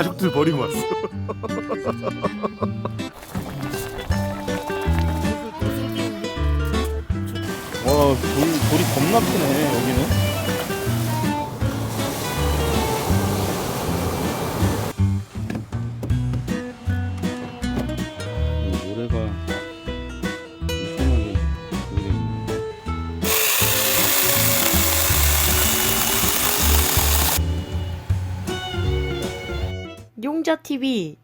가족들 버리고 왔어. 와, 돌, 돌이 겁나 크네, 여기는. TV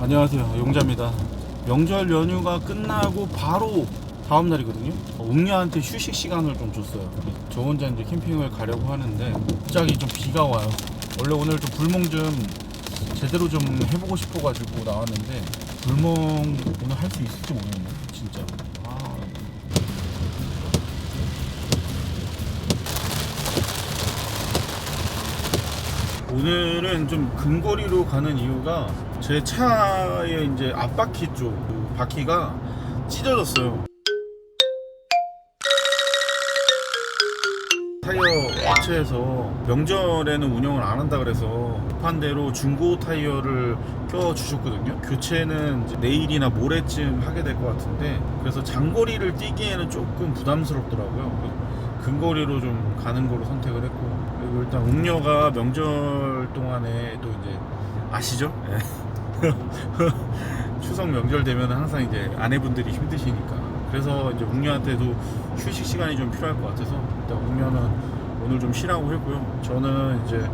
안녕하세요. 용자입니다. 명절 연휴가 끝나고 바로 다음 날이거든요. 웅녀한테 휴식 시간을 좀 줬어요. 저 혼자 이제 캠핑을 가려고 하는데 갑자기 좀 비가 와요. 원래 오늘 좀 불멍 좀 제대로 좀 해보고 싶어가지고 나왔는데 불멍 오늘 할 수 있을지 모르겠네 진짜 오늘은 좀 근거리로 가는 이유가 제 차의 이제 앞바퀴 쪽그 바퀴가 찢어졌어요. 타이어 업체에서 명절에는 운영을 안 한다 그래서 급한 대로 중고 타이어를 껴 주셨거든요. 교체는 내일이나 모레쯤 하게 될 것 같은데 그래서 장거리를 뛰기에는 조금 부담스럽더라고요. 근거리로 좀 가는 거로 선택을 했고 그리고 일단 웅녀가 명절 동안에 또 이제 아시죠? 예. 추석 명절 되면 항상 이제 아내분들이 힘드시니까 그래서 이제 웅녀한테도 휴식 시간이 좀 필요할 것 같아서 일단 웅녀는 오늘 좀 쉬라고 했고요. 저는 이제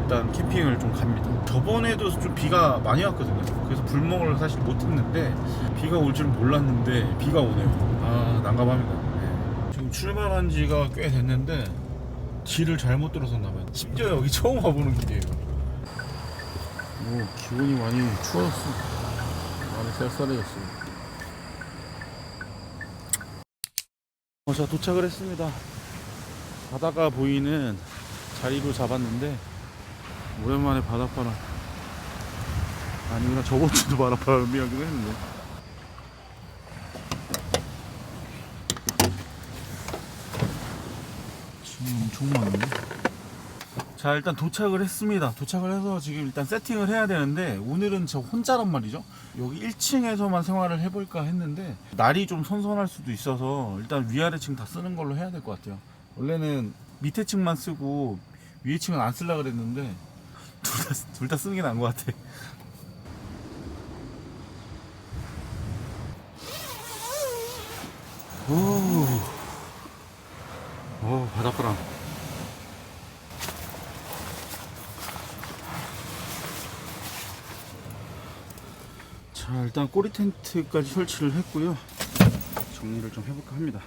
일단 캠핑을 좀 갑니다. 저번에도 좀 비가 많이 왔거든요. 그래서 불멍을 사실 못 했는데 비가 올 줄은 몰랐는데 비가 오네요. 아 난감합니다. 네. 지금 출발한 지가 꽤 됐는데 길을 잘못 들어섰나 봐요. 심지어 여기 처음 와보는 길이에요. 오 기온이 많이 추웠어. 많이 쌀쌀해졌어요. 어, 자 도착을 했습니다. 바다가 보이는 자리로 잡았는데 오랜만에 바닷바람 아니구나 저번 주도 바닷바람이라고 했는데 지금 엄청 많네 자 일단 도착을 했습니다. 도착을 해서 지금 일단 세팅을 해야 되는데 오늘은 저 혼자란 말이죠. 여기 1층에서만 생활을 해볼까 했는데 날이 좀 선선할 수도 있어서 일단 위아래 층 다 쓰는 걸로 해야 될 것 같아요. 원래는 밑에 층만 쓰고 위에 층은 안 쓰려고 그랬는데 둘다 쓰는 게 나은 것 같아. 오, 오 바닷바람 자 일단 꼬리 텐트까지 설치를 했고요. 정리를 좀 해볼까 합니다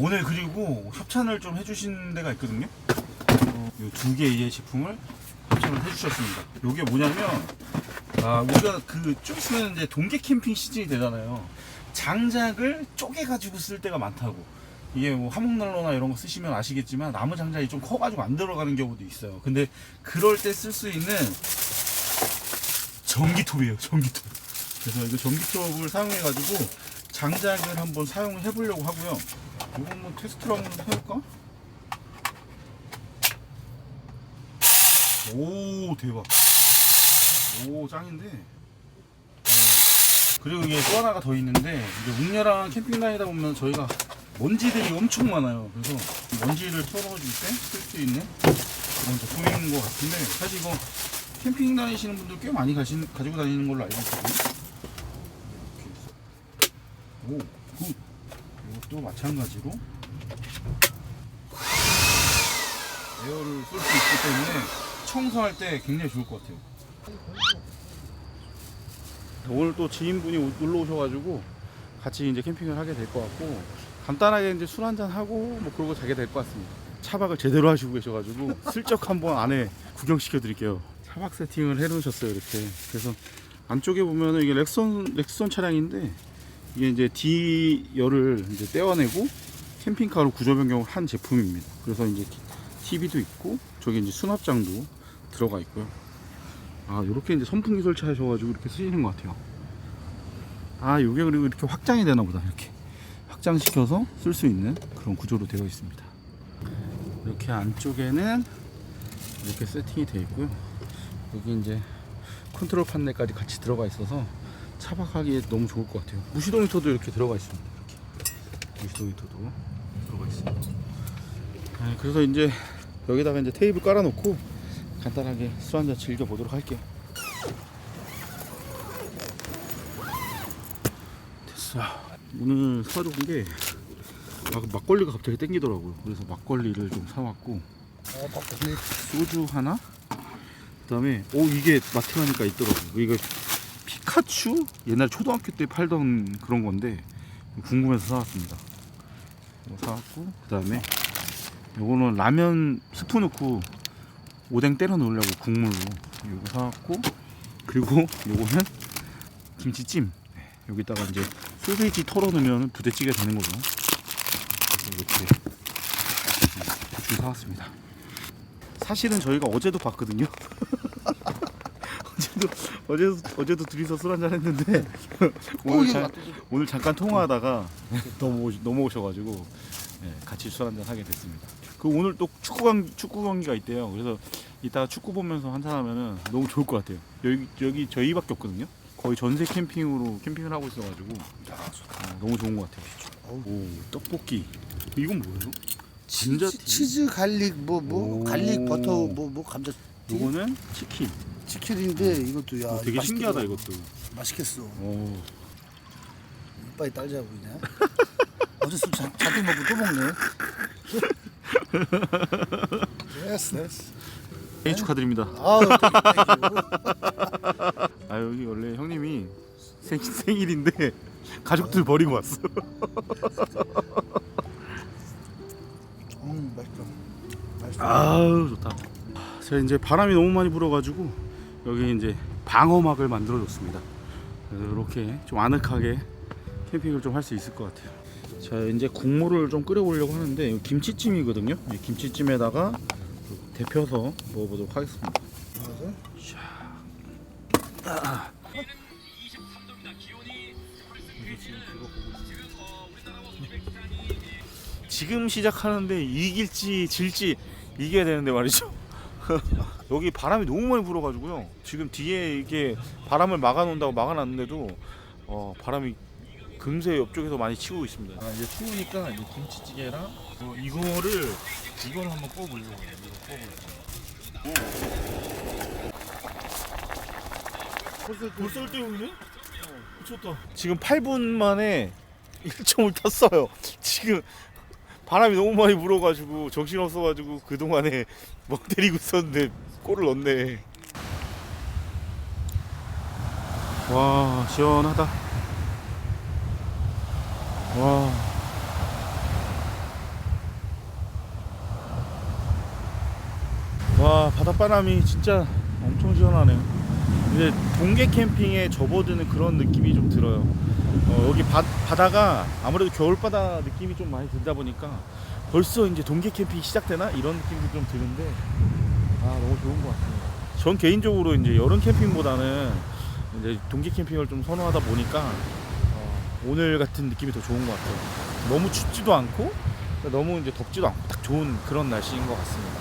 오늘 그리고 협찬을 좀 해주신 데가 있거든요. 이두 개의 제품을 협찬을 해주셨습니다. 이게 뭐냐면 아 우리가 그 좀 있으면 이제 동계 캠핑 시즌이 되잖아요. 장작을 쪼개가지고 쓸 때가 많다고. 이게 뭐 화목난로나 이런 거 쓰시면 아시겠지만 나무 장작이 좀 커가지고 안 들어가는 경우도 있어요. 근데 그럴 때 쓸 수 있는 전기톱이에요 전기톱. 그래서 이거 전기톱을 사용해가지고 장작을 한번 사용해 보려고 하고요 이거 한번 테스트를 한번 해볼까? 오 대박 오 짱인데 네. 그리고 이게 또 하나가 더 있는데 이제 웅녀랑 캠핑 다니다 보면 저희가 먼지들이 엄청 많아요 그래서 먼지를 털어줄 때 쓸 수 있는 그런 제품인 것 같은데 사실 이거 캠핑 다니시는 분들 꽤 많이 가신, 가지고 다니는 걸로 알고 있거든요 이렇게 해서 오 굿. 이것도 마찬가지로 에어를 쏠 수 있기 때문에 청소할 때 굉장히 좋을 것 같아요. 오늘 또 지인분이 오- 놀러 오셔가지고 같이 이제 캠핑을 하게 될 것 같고 간단하게 이제 술 한잔 하고 뭐 그러고 자게 될 것 같습니다. 차박을 제대로 하시고 계셔가지고 슬쩍 한번 안에 구경시켜 드릴게요. 차박 세팅을 해놓으셨어요 이렇게. 그래서 안쪽에 보면은 이게 렉선 렉선 차량인데 이게 이제 D 열을 이제 떼어내고 캠핑카로 구조 변경을 한 제품입니다. 그래서 이제 TV도 있고 저기 이제 수납장도 들어가 있고요. 아 이렇게 이제 선풍기 설치하셔가지고 이렇게 쓰시는 것 같아요. 아 이게 그리고 이렇게 확장이 되나 보다 이렇게 확장시켜서 쓸 수 있는 그런 구조로 되어 있습니다. 이렇게 안쪽에는 이렇게 세팅이 되어 있고요. 여기 이제 컨트롤 판넬까지 같이 들어가 있어서 차박하기에 너무 좋을 것 같아요. 무시동 히터도 이렇게 들어가 있습니다. 이렇게 무시동 히터도 들어가 있습니다. 네, 그래서 이제 여기다가 이제 테이블 깔아놓고 간단하게 술 한잔 즐겨 보도록 할게요. 됐어. 오늘 사가지고 온게 막, 막걸리가 갑자기 땡기더라고요. 그래서 막걸리를 좀 사왔고 소주 하나. 그다음에 오 이게 마트라니까 있더라고요. 이거 피카츄 옛날 초등학교 때 팔던 그런 건데 궁금해서 사왔습니다. 사왔고 그 다음에 요거는 라면 스프 넣고 오뎅 때려 넣으려고 국물로 이거 사왔고 그리고 요거는 김치찜 네, 여기다가 이제 소세지 털어 넣으면 부대찌개 되는 거죠. 이렇게 대충 사왔습니다. 사실은 저희가 어제도 봤거든요. 어제도 어제도 어제도 둘이서 술 한잔 했는데 오늘 자, 오늘 잠깐 통화하다가 넘어 넘어오셔가지고 네, 같이 술 한잔 하게 됐습니다. 그 오늘 또 축구 경 축구 경기가 있대요. 그래서 이따가 축구 보면서 한잔 하면은 너무 좋을 것 같아요. 여기 여기 저희밖에 없거든요. 거의 전세 캠핑으로 캠핑을 하고 있어가지고 어, 너무 좋은 것 같아요. 오 떡볶이 이건 뭐예요? 진짜 치즈, 치즈 갈릭 뭐 뭐 오. 갈릭 버터 뭐 뭐 감자 요거는 치킨. 치킨인데 이것도 야 어, 되게 맛있겠다. 신기하다 이것도. 맛있겠어 오. 이빨이 딸자고 그냥 어제 술 자, 잔뜩 먹고 또 먹네 됐어 됐어 생일 축하드립니다. 아우 아 여기 원래 형님이 생, 생일인데 가족들 버리고 왔어. 음 맛있다 맛있다 아우 좋다. 제가 이제 바람이 너무 많이 불어가지고 여기 이제 방어막을 만들어 줬습니다. 그래서 이렇게 좀 아늑하게 캠핑을 좀 할 수 있을 것 같아요. 자 이제 국물을 좀 끓여보려고 하는데 이거 김치찜이거든요. 이 김치찜에다가 데펴서 먹어보도록 하겠습니다. 맞아? 지금 시작하는데 이길지 질지 이겨야 되는데 말이죠. 여기 바람이 너무 많이 불어가지고요. 지금 뒤에 이게 바람을 막아놓는다고 막아놨는데도 어, 바람이 금세 옆쪽에서 많이 치고 있습니다. 아, 이제 추우니까 이제 김치찌개랑 어, 이거를 이걸 한번 꺼보려고 해요. 이거 꺼보려고. 벌써 벌써 때문에? 미쳤다. 지금 8분 만에 1점을 탔어요. 지금 바람이 너무 많이 불어가지고 정신 없어가지고 그 동안에 멍 때리고 있었는데 골을 넣네. 와 시원하다. 와. 와 바닷바람이 진짜 엄청 시원하네요. 이제 동계 캠핑에 접어드는 그런 느낌이 좀 들어요. 어, 여기 바, 바다가 아무래도 겨울바다 느낌이 좀 많이 들다 보니까 벌써 이제 동계 캠핑이 시작되나 이런 느낌도 좀 드는데 아 너무 좋은 것 같아요. 전 개인적으로 이제 여름 캠핑보다는 이제 동계 캠핑을 좀 선호하다 보니까 어, 오늘 같은 느낌이 더 좋은 것 같아요. 너무 춥지도 않고 너무 이제 덥지도 않고 딱 좋은 그런 날씨인 것 같습니다.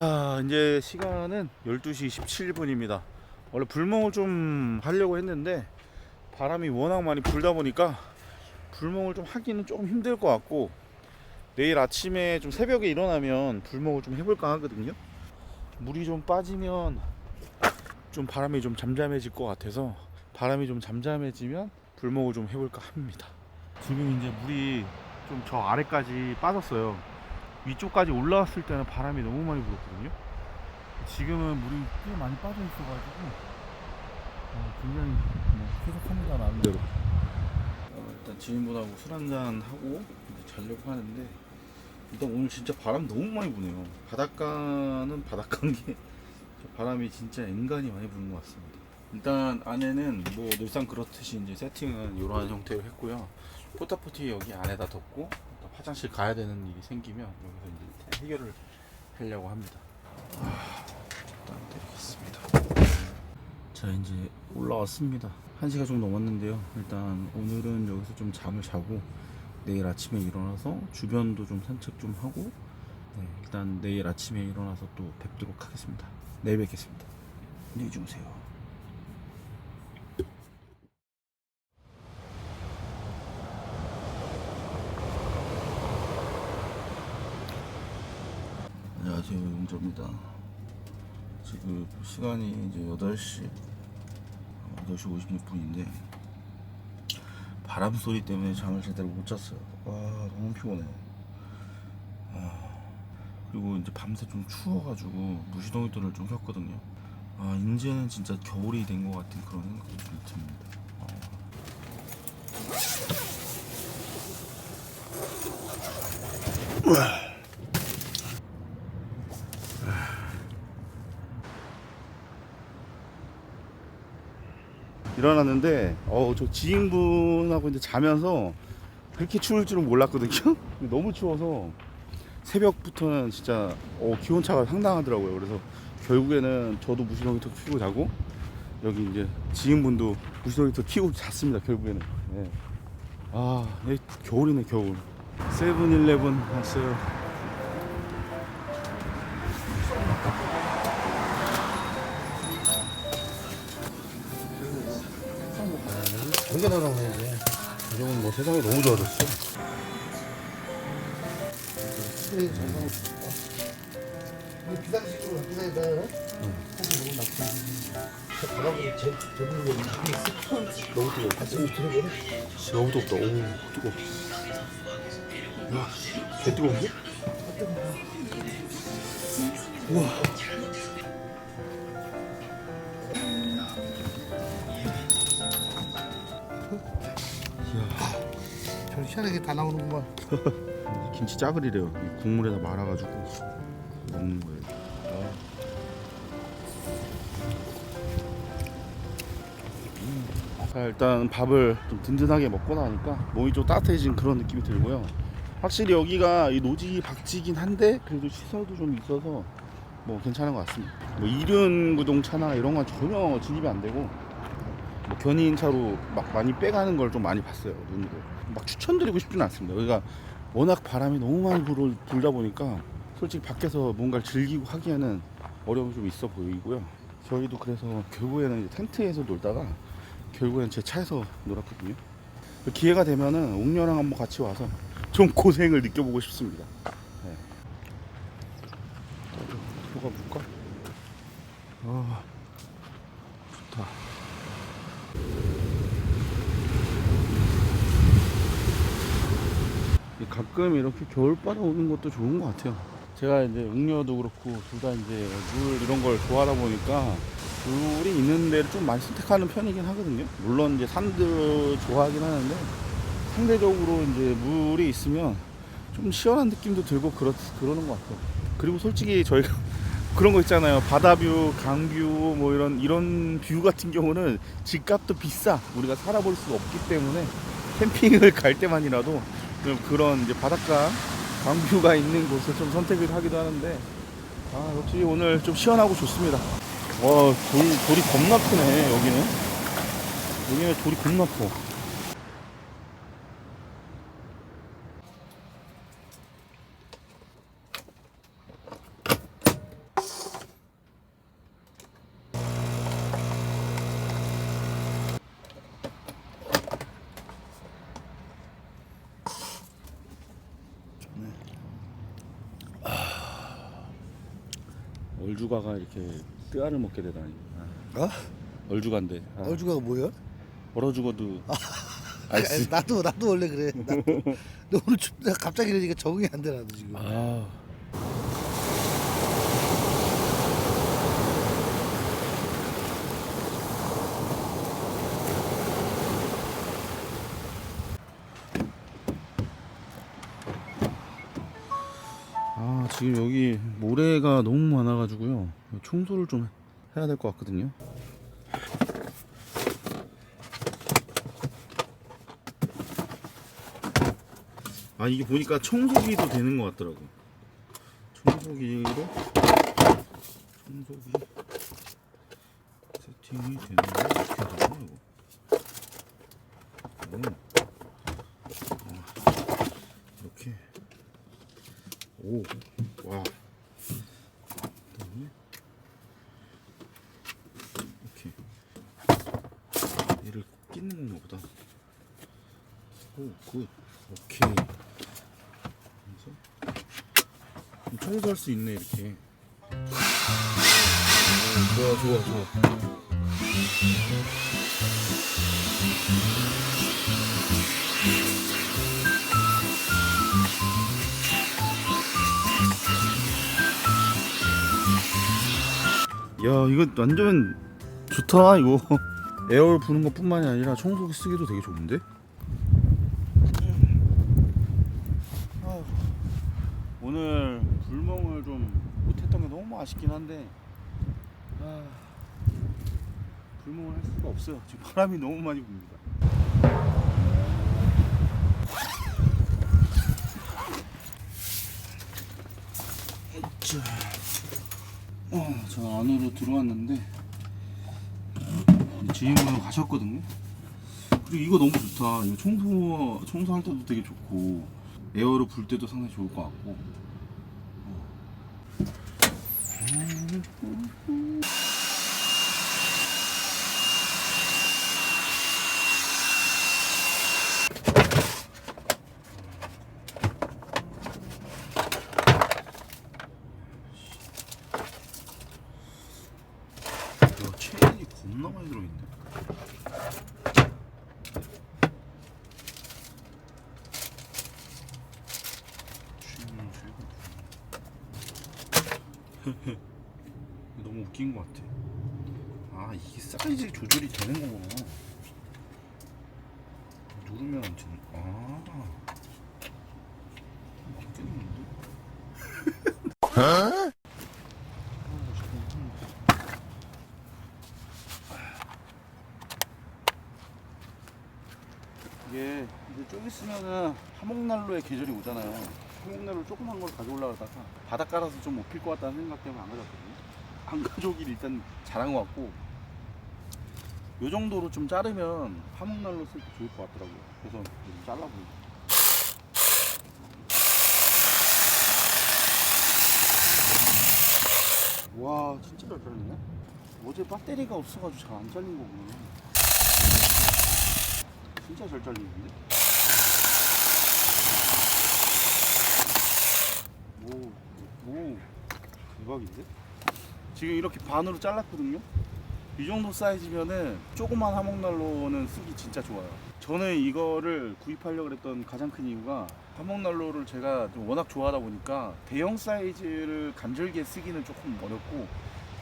아 이제 시간은 12시 17분입니다. 원래 불멍을 좀 하려고 했는데 바람이 워낙 많이 불다 보니까 불멍을 좀 하기는 조금 힘들 것 같고 내일 아침에 좀 새벽에 일어나면 불멍을 좀 해볼까 하거든요. 물이 좀 빠지면 좀 바람이 좀 잠잠해질 것 같아서 바람이 좀 잠잠해지면 불멍을 좀 해볼까 합니다. 지금 이제 물이 좀 저 아래까지 빠졌어요. 위쪽까지 올라왔을 때는 바람이 너무 많이 불었거든요. 지금은 물이 꽤 많이 빠져 있어가지고 어, 굉장히 뭐 쾌적합니다 나름대로. 어, 일단 지인분하고 술 한잔 하고 자려고 하는데 일단 오늘 진짜 바람 너무 많이 부네요. 바닷가는 바닷가인 게저 바람이 진짜 앵간히 많이 부는 것 같습니다. 일단 안에는 뭐 늘상 그렇듯이 이제 세팅은 이러한 형태로 했고요. 포타포티 여기 안에다 또 화장실 가야 되는 일이 생기면 여기서 이제 해결을 하려고 합니다. 아, 일단 드리겠습니다. 자 이제 올라왔습니다. 1시가 좀 넘었는데요. 일단 오늘은 여기서 좀 잠을 자고 내일 아침에 일어나서 주변도 좀 산책 좀 하고 네, 일단 내일 아침에 일어나서 또 뵙도록 하겠습니다. 내일 뵙겠습니다. 안녕히 주무세요. 안녕하세요 용조입니다. 지금 시간이 이제 8시 8시 56분인데 바람 소리 때문에 잠을 제대로 못 잤어요. 와 너무 피곤해. 아, 그리고 이제 밤새 좀 추워가지고 무시동이들을 좀 켰거든요. 아 이제는 진짜 겨울이 된 것 같은 그런 생각이 좀 듭니다. 아. 일어났는데 어저 지인분하고 이제 자면서 그렇게 추울 줄은 몰랐거든요. 너무 추워서 새벽부터는 진짜 어, 기온차가 상당하더라고요. 그래서 결국에는 저도 무시동이터 키고 자고 여기 이제 지인분도 무시동이터 키고 잤습니다. 결국에는. 네. 아, 네, 겨울이네 겨울. 세븐일레븐 왔어요. 요즘은 뭐 세상이 너무 좋아졌어. 잘 나오고. 이거 비상식으로 비상이다. 응. 바람이 제, 제불고 있어. 너무 뜨거워. 같이 들어보래. 너무 뜨거워. 야, 개 뜨거운데? 희한하게 다 나오는구만. 김치 짜글이래요. 이 국물에다 말아가지고 먹는 거예요. 음. 자, 일단 밥을 좀 든든하게 먹고 나니까 몸이 좀 따뜻해진 그런 느낌이 들고요. 확실히 여기가 이 노지 박지긴 한데 그래도 시설도 좀 있어서 뭐 괜찮은 것 같습니다. 뭐 이륜 구동차나 이런 건 전혀 진입이 안 되고 뭐 견인 차로 막 많이 빼가는 걸 좀 많이 봤어요 눈으로. 막 추천드리고 싶지는 않습니다. 여기가 워낙 바람이 너무 많이 불, 불다 보니까 솔직히 밖에서 뭔가를 즐기고 하기에는 어려움이 좀 있어 보이고요. 저희도 그래서 결국에는 텐트에서 놀다가 결국엔 제 차에서 놀았거든요. 기회가 되면은 옥녀랑 한번 같이 와서 좀 고생을 느껴보고 싶습니다. 네. 들어가 볼까? 아, 가끔 이렇게 겨울바다 오는 것도 좋은 것 같아요. 제가 이제 웅녀도 그렇고 둘 다 이제 물 이런 걸 좋아하다 보니까 물이 있는 데를 좀 많이 선택하는 편이긴 하거든요. 물론 이제 산도 좋아하긴 하는데 상대적으로 이제 물이 있으면 좀 시원한 느낌도 들고 그렇, 그러는 것 같아요. 그리고 솔직히 저희가 그런 거 있잖아요. 바다뷰, 강뷰, 뭐 이런, 이런 뷰 같은 경우는 집값도 비싸. 우리가 살아볼 수가 없기 때문에 캠핑을 갈 때만이라도 좀 그런 이제 바닷가, 강뷰가 있는 곳을 좀 선택을 하기도 하는데, 아, 역시 오늘 좀 시원하고 좋습니다. 와, 돌, 돌이 겁나 크네, 여기는. 여기는 돌이 겁나 커. 얼주가가 이렇게 뼈알을 먹게 되다니. 아, 어? 얼주가인데. 아, 얼주가가 뭐야? 얼어 죽어도 아이스. 나도 나도 원래 그래. 나도. 근데 오늘 춥다 갑자기 이러니까 적응이 안 돼 나도 지금. 아. 지금 여기 모래가. 청소를 좀 해야 될 것 같거든요. 아 이게 보니까 청소기도 되는 것 같더라고. 청소기로 청소기 세팅이 되는 거 어떻게 하냐 이거. 오. 아, 이렇게 오, 와. 그다음에 이렇게 얘를 끼는 건가 보다. 오, 굿. 오케이. 그래서 청소할 수 있네 이렇게. 오, 좋아, 좋아, 좋아. 야, 이거 완전 좋다 이거. 에어를 부는 것뿐만이 아니라 청소기 쓰기도 되게 좋은데? 아휴, 오늘 아쉽긴 한데 아, 불멍을 할 수가 없어요. 지금 바람이 너무 많이 붑니다. 자, 어, 저 안으로 들어왔는데 지인분 가셨거든요. 그리고 이거 너무 좋다. 이거 청소 청소할 때도 되게 좋고 에어로 불 때도 상당히 좋을 것 같고. 야, 체인이 겁나 많이 들어있네. 체인은 최고. 너무 웃긴 것 같아. 아, 이게 사이즈 조절이 되는 거구나. 누르면 안 되는. 아. 바뀌었는데? 아, 이게 이제 좀 있으면은 화목난로의 계절이 오잖아요. 화목난로 조그만 걸 가져올라다가 바닥 깔아서 좀 못 필 것 같다는 생각 때문에 안 가져왔거든요. 안 가져오길 일단 잘한 것 같고 요 정도로 좀 자르면 화목난로 쓸 때 좋을 것 같더라고요. 그래서 좀 잘라보고. 와 진짜 잘 잘리네. 어제 배터리가 없어가지고 잘 안 잘린 거구나. 진짜 잘 잘리는데? 오, 오, 대박인데? 지금 이렇게 반으로 잘랐거든요? 이 정도 사이즈면은 조그만 화목난로는 쓰기 진짜 좋아요. 저는 이거를 구입하려고 했던 가장 큰 이유가 화목난로를 제가 좀 워낙 좋아하다 보니까 대형 사이즈를 간절기에 쓰기는 조금 어렵고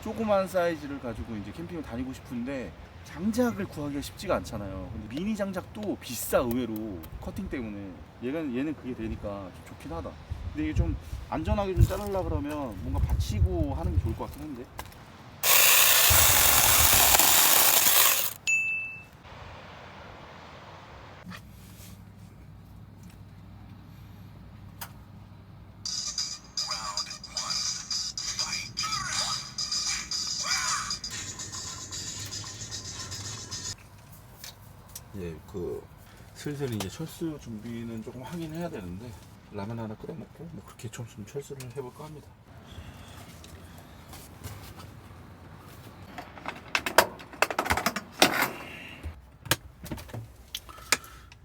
조그만 사이즈를 가지고 이제 캠핑을 다니고 싶은데 장작을 구하기가 쉽지가 않잖아요. 근데 미니 장작도 비싸 의외로 커팅 때문에 얘는 얘는 그게 되니까 좀 좋긴 하다. 근데 이게 좀 안전하게 좀 자르려 그러면 뭔가 받치고 하는 게 좋을 것 같긴 한데. 예, 그 슬슬 이제 철수 준비는 조금 하긴 해야 되는데 라면 하나 끓여 먹고 뭐 그렇게 좀, 좀 철수를 해볼까 합니다.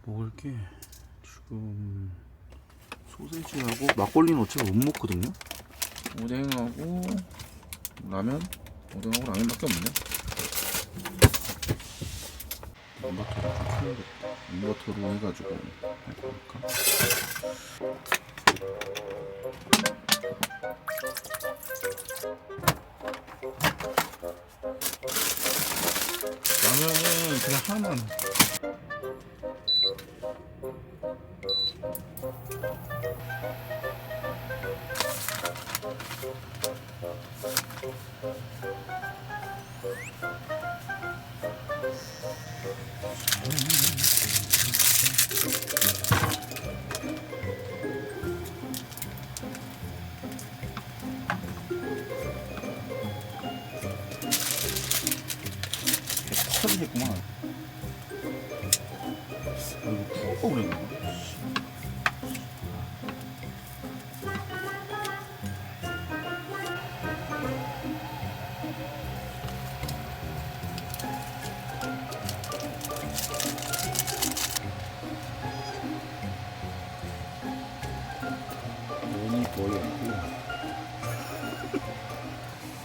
먹을 게 지금 소세지하고 막걸리는 어차피 못 먹거든요. 오뎅하고 라면, 오뎅하고 라면밖에 없네. 인버터를 좀 켜야겠다. 인버터로 해가지고 할까? 라면은 그냥 하나만.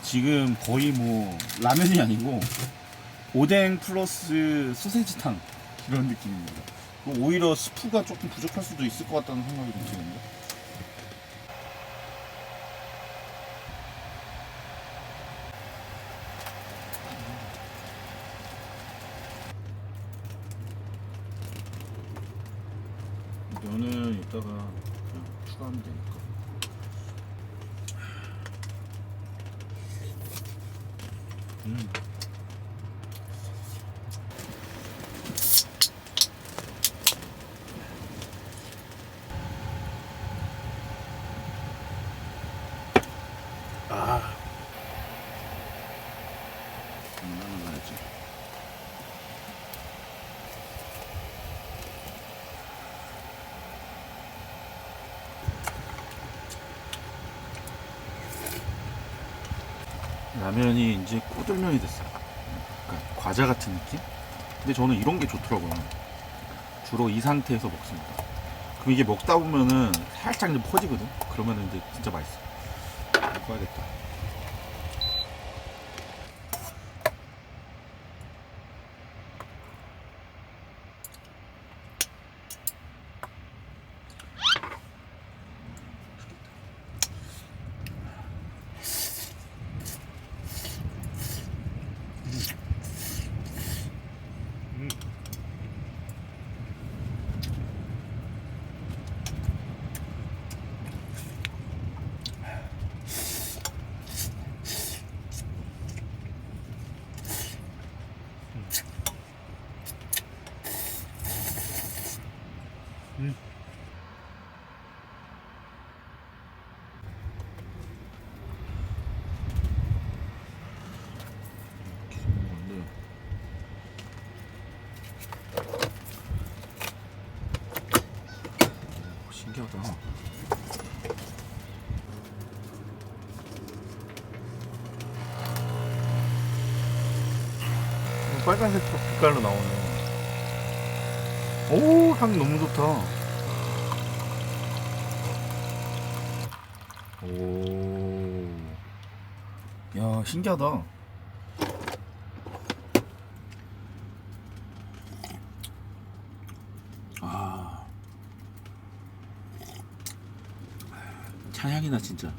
지금 거의 뭐 라면이 아니고 오뎅 플러스 소세지탕 이런 느낌입니다. 오히려 스프가 조금 부족할 수도 있을 것 같다는 생각이 좀 드는데. 면은 이따가 그냥 추가하면 되니까. 음. 아. 해야지. 라면이 이제 꼬들면이 됐어요. 약간 과자 같은 느낌? 근데 저는 이런 게 좋더라고요. 주로 이 상태에서 먹습니다. 그럼 이게 먹다 보면은 살짝 이제 퍼지거든? 그러면은 이제 진짜 맛있어. 먹어야겠다. 이렇게 먹는 건데. 오, 신기하다. 어, 빨간색 빛깔로 나오네. 오, 향 너무 좋다. 오. 야, 신기하다. 아. 차향이나 진짜.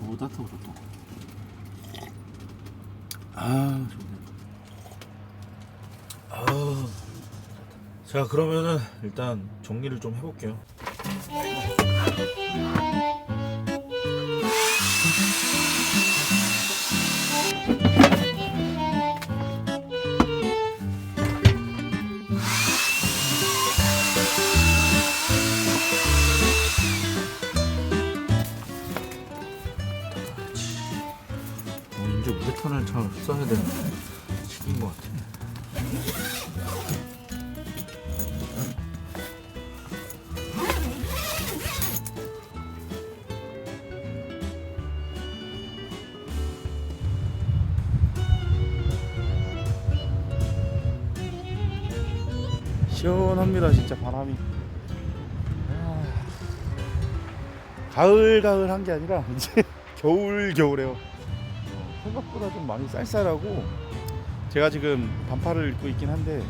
너무 따뜻하고 좋다. 아, 좋네. 아. 자, 그러면은 일단 정리를 좀 해볼게요. 어, 이제 우레탄을 잘 써야 되는 시 시원합니다, 진짜 바람이. 아, 가을 가을 한 게 아니라 이제 겨울 겨울해요. 어, 생각보다 좀 많이 쌀쌀하고 제가 지금 반팔을 입고 있긴 한데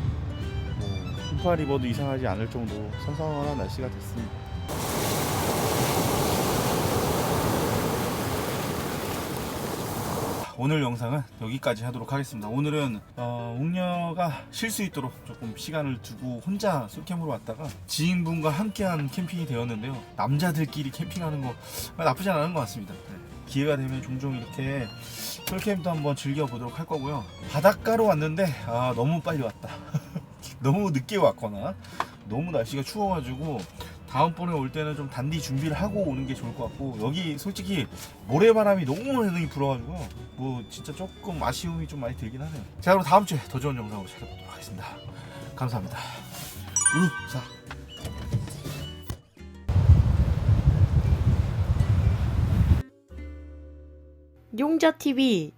뭐 긴팔 입어도 이상하지 않을 정도 선선한 날씨가 됐습니다. 오늘 영상은 여기까지 하도록 하겠습니다. 오늘은 어, 웅녀가 쉴 수 있도록 조금 시간을 두고 혼자 솔캠으로 왔다가 지인분과 함께한 캠핑이 되었는데요. 남자들끼리 캠핑하는 거 나쁘지 않은 것 같습니다. 네. 기회가 되면 종종 이렇게 솔캠도 한번 즐겨보도록 할 거고요. 바닷가로 왔는데 아 너무 빨리 왔다. 너무 늦게 왔거나 너무 날씨가 추워가지고 다음번에 올 때는 좀 단디 준비를 하고 오는 게 좋을 것 같고 여기 솔직히 모래바람이 너무 많이 불어가지고 뭐 진짜 조금 아쉬움이 좀 많이 들긴 하네요. 자 그럼 다음 주에 더 좋은 영상으로 찾아보도록 하겠습니다. 감사합니다. 으, 자. 용자TV